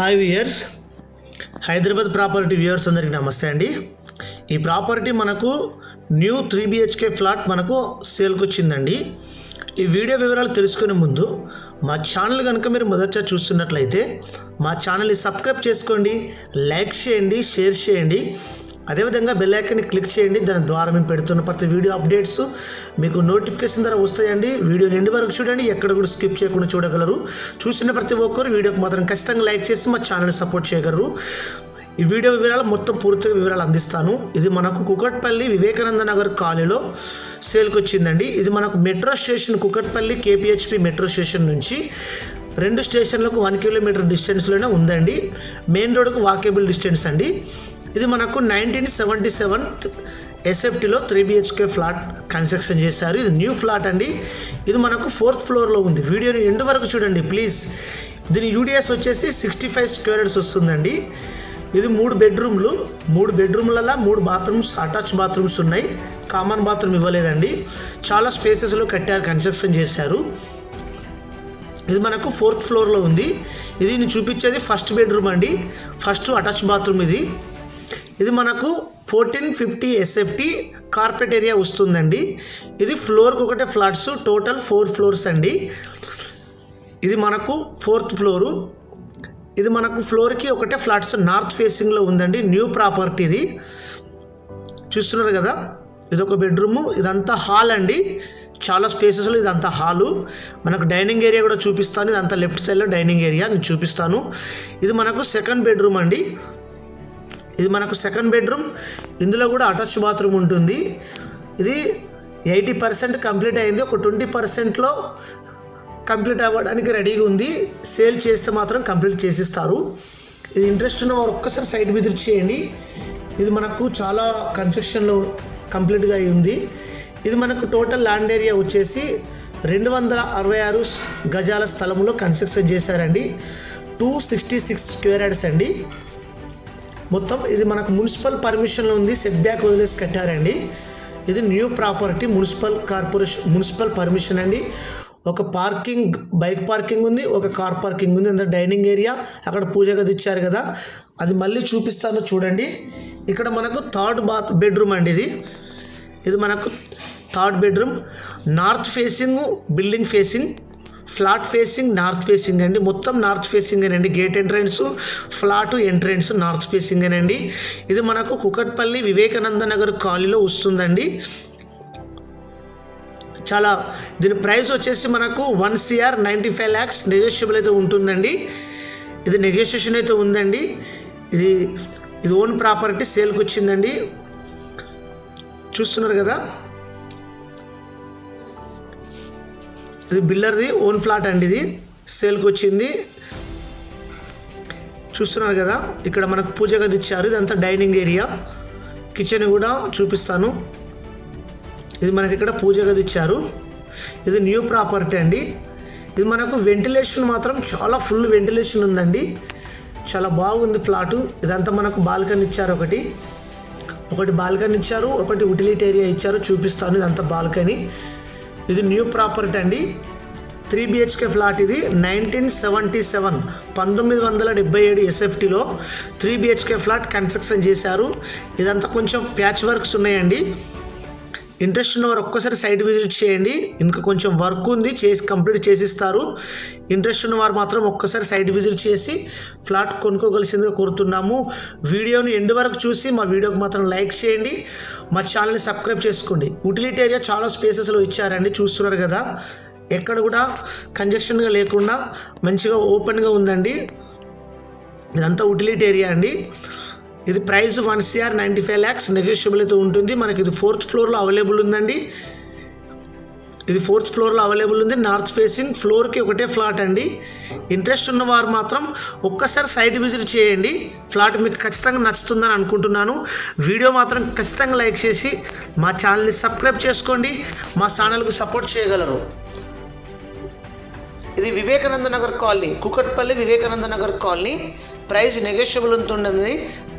Hi viewers Hyderabad property viewers అందరికీ నమస్తే అండి. ఈ ప్రాపర్టీ మనకు న్యూ త్రీ బిహెచ్కే ఫ్లాట్ మనకు సేల్కి వచ్చిందండి. ఈ వీడియో వివరాలు తెలుసుకునే ముందు మా ఛానల్ కనుక మీరు మొదట చూస్తున్నట్లయితే మా ఛానల్ని సబ్స్క్రైబ్ చేసుకోండి లైక్ చేయండి షేర్ చేయండి. అదేవిధంగా బెల్ ఐకాన్ని క్లిక్ చేయండి. దాని ద్వారా మేము పెడుతున్న ప్రతి వీడియో అప్డేట్స్ మీకు నోటిఫికేషన్ ద్వారా వస్తాయండి. వీడియో నిండి వరకు చూడండి. ఎక్కడ కూడా స్కిప్ చేయకుండా చూడగలరు. చూసిన ప్రతి ఒక్కరు వీడియోకి మాత్రం ఖచ్చితంగా లైక్ చేసి మా ఛానల్ని సపోర్ట్ చేయగలరు. ఈ వీడియో వివరాలు మొత్తం పూర్తిగా వివరాలు అందిస్తాను. ఇది మనకు కుకట్పల్లి వివేకానంద నగర్ కాలనీలో సేల్కి వచ్చిందండి. ఇది మనకు metro station Kukatpally KPHB metro station నుంచి రెండు స్టేషన్లకు వన్ కిలోమీటర్ డిస్టెన్స్లోనే ఉందండి. మెయిన్ రోడ్కు వాకేబుల్ డిస్టెన్స్ అండి. ఇది మనకు నైన్టీన్ సెవెంటీ సెవెన్ ఎస్ఎఫ్టీలో త్రీ బిహెచ్కే ఫ్లాట్ కన్స్ట్రక్షన్ చేశారు. ఇది న్యూ ఫ్లాట్ అండి. ఇది మనకు ఫోర్త్ ఫ్లోర్లో ఉంది. వీడియోని ఎండ్ వరకు చూడండి ప్లీజ్ దీని యూడిఎస్ వచ్చేసి సిక్స్టీ ఫైవ్ స్క్వేర్ యార్డ్స్ వస్తుందండి. ఇది మూడు బెడ్రూమ్లు మూడు బెడ్రూమ్లలో మూడు బాత్రూమ్స్ అటాచ్ బాత్రూమ్స్ ఉన్నాయి. కామన్ బాత్రూమ్ ఇవ్వలేదండి. చాలా స్పేసెస్లో కట్టారు కన్స్ట్రక్షన్ చేశారు. ఇది మనకు ఫోర్త్ ఫ్లోర్లో ఉంది. ఇది నేను చూపించేది ఫస్ట్ బెడ్రూమ్ అండి. ఫస్ట్ అటాచ్ బాత్రూమ్ ఇది. ఇది మనకు fourteen fifty SFT carpet area వస్తుందండి. ఇది ఫ్లోర్కి ఒకటే ఫ్లాట్స్ టోటల్ ఫోర్ ఫ్లోర్స్ అండి. ఇది మనకు ఫోర్త్ ఫ్లోరు ఇది మనకు ఫ్లోర్కి ఒకటే ఫ్లాట్స్ నార్త్ ఫేసింగ్లో ఉందండి. న్యూ ప్రాపర్టీ ఇది. చూస్తున్నారు కదా? ఇది ఒక బెడ్రూము ఇదంతా హాల్ అండి. చాలా స్పేసెస్లో ఇదంతా హాలు మనకు డైనింగ్ ఏరియా కూడా చూపిస్తాను. ఇదంతా లెఫ్ట్ సైడ్లో డైనింగ్ ఏరియా నేను చూపిస్తాను. ఇది మనకు సెకండ్ బెడ్రూమ్ అండి. ఇది మనకు సెకండ్ బెడ్రూమ్ ఇందులో కూడా అటాచ్ బాత్రూమ్ ఉంటుంది. ఇది ఎయిటీ పర్సెంట్ కంప్లీట్ అయింది. ఒక ట్వంటీ పర్సెంట్లో కంప్లీట్ అవ్వడానికి రెడీగా ఉంది. సేల్ చేస్తే మాత్రం కంప్లీట్ చేసిస్తారు. ఇది ఇంట్రెస్ట్ ఉన్న వారు ఒక్కసారి సైట్ విజిట్ చేయండి. ఇది మనకు చాలా కన్స్ట్రక్షన్లో కంప్లీట్గా అయి ఉంది. ఇది మనకు టోటల్ ల్యాండ్ ఏరియా వచ్చేసి రెండు వందల అరవై ఆరు గజాల స్థలంలో కన్స్ట్రక్షన్ చేశారండి. Two sixty six square yards అండి. మొత్తం ఇది మనకు మున్సిపల్ పర్మిషన్లో ఉంది సెట్ బ్యాక్ వదిలేసి కట్టారండి. ఇది new property municipal corporation municipal permission అండి. ఒక పార్కింగ్ బైక్ పార్కింగ్ ఉంది ఒక కార్ పార్కింగ్ ఉంది అంత డైనింగ్ ఏరియా. అక్కడ పూజ గది ఇచ్చారు కదా. అది మళ్ళీ చూపిస్తాను చూడండి. ఇక్కడ మనకు థర్డ్ బాత్ బెడ్రూమ్ అండి ఇది. ఇది మనకు third bedroom north facing building facing flat facing north facing అండి. మొత్తం నార్త్ ఫేసింగ్ అండి. Gate entrance flat entrance north facing అండి. ఇది మనకు కుకట్పల్లి వివేకానంద నగర్ కాలనీలో వస్తుందండి. చాలా దీని ప్రైస్ వచ్చేసి మనకు one CR ninety five lakhs negotiable అయితే ఉంటుందండి. ఇది నెగోషియేషన్ అయితే ఉందండి. ఇది ఇది ఓన్ ప్రాపర్టీ సేల్కి వచ్చిందండి. చూస్తున్నారు కదా? ఇది బిల్లర్ది ఓన్ ఫ్లాట్ అండి ఇది. సేల్కి వచ్చింది చూస్తున్నారు కదా ఇక్కడ మనకు పూజ గది ఇచ్చారు. ఇదంతా డైనింగ్ ఏరియా. కిచెన్ కూడా చూపిస్తాను. ఇది మనకి ఇక్కడ పూజ గది ఇచ్చారు. ఇది న్యూ ప్రాపర్టీ అండి. ఇది మనకు వెంటిలేషన్ మాత్రం చాలా ఫుల్ వెంటిలేషన్ ఉందండి. చాలా బాగుంది ఫ్లాటు. ఇదంతా మనకు బాల్కనీ ఇచ్చారు ఒకటి. ఒకటి బాల్కనీ ఇచ్చారు ఒకటి ఉటిలిటీ ఏరియా ఇచ్చారు. చూపిస్తాను ఇదంతా బాల్కనీ. ఇది న్యూ ప్రాపర్టీ అండి. త్రీ బిహెచ్కే ఫ్లాట్ ఇది నైన్టీన్ సెవెంటీ సెవెన్ పంతొమ్మిది వందల డెబ్బై ఏడు ఎస్ఎఫ్టీలో త్రీ బిహెచ్కే ఫ్లాట్ కన్స్ట్రక్షన్ చేశారు. ఇదంతా కొంచెం ప్యాచ్ వర్క్స్ ఉన్నాయండి. ఇంట్రెస్ట్ ఉన్నవారు ఒక్కసారి సైట్ విజిట్ చేయండి. ఇంకా కొంచెం వర్క్ ఉంది చేసి కంప్లీట్ చేసిస్తారు. ఇంట్రెస్ట్ ఉన్నవారు మాత్రం ఒక్కసారి సైట్ విజిట్ చేసి ఫ్లాట్ కొనుక్కోగలిసిందిగా కోరుతున్నాము. వీడియోని ఎండు వరకు చూసి మా వీడియోకి మాత్రం లైక్ చేయండి. మా ఛానల్ని సబ్స్క్రైబ్ చేసుకోండి. యూటిలిటీ ఏరియా చాలా స్పేసెస్లో ఇచ్చారండి చూస్తున్నారు కదా. ఎక్కడ కూడా కంజక్షన్గా లేకుండా మంచిగా ఓపెన్గా ఉందండి. ఇదంతా యూటిలిటీ ఏరియా అండి. ఇది price one CR ninety five lakhs. Negotiable అయితే ఉంటుంది. మనకి ఇది ఫోర్త్ ఫ్లోర్లో అవైలబుల్ ఉందండి. ఇది ఫోర్త్ ఫ్లోర్లో అవైలబుల్ ఉంది. నార్త్ ఫేసింగ్ ఫ్లోర్కి ఒకటే ఫ్లాట్ అండి. ఇంట్రెస్ట్ ఉన్నవారు మాత్రం ఒక్కసారి సైట్ విజిట్ చేయండి. ఫ్లాట్ మీకు ఖచ్చితంగా నచ్చుతుందని అనుకుంటున్నాను. వీడియో మాత్రం ఖచ్చితంగా లైక్ చేసి మా ఛానల్ని సబ్స్క్రైబ్ చేసుకోండి. మా ఛానల్కు సపోర్ట్ చేయగలరు. ఇది Vivekananda Nagar colony Kukatpally Vivekananda Nagar colony. Price negotiable ఉంటుంది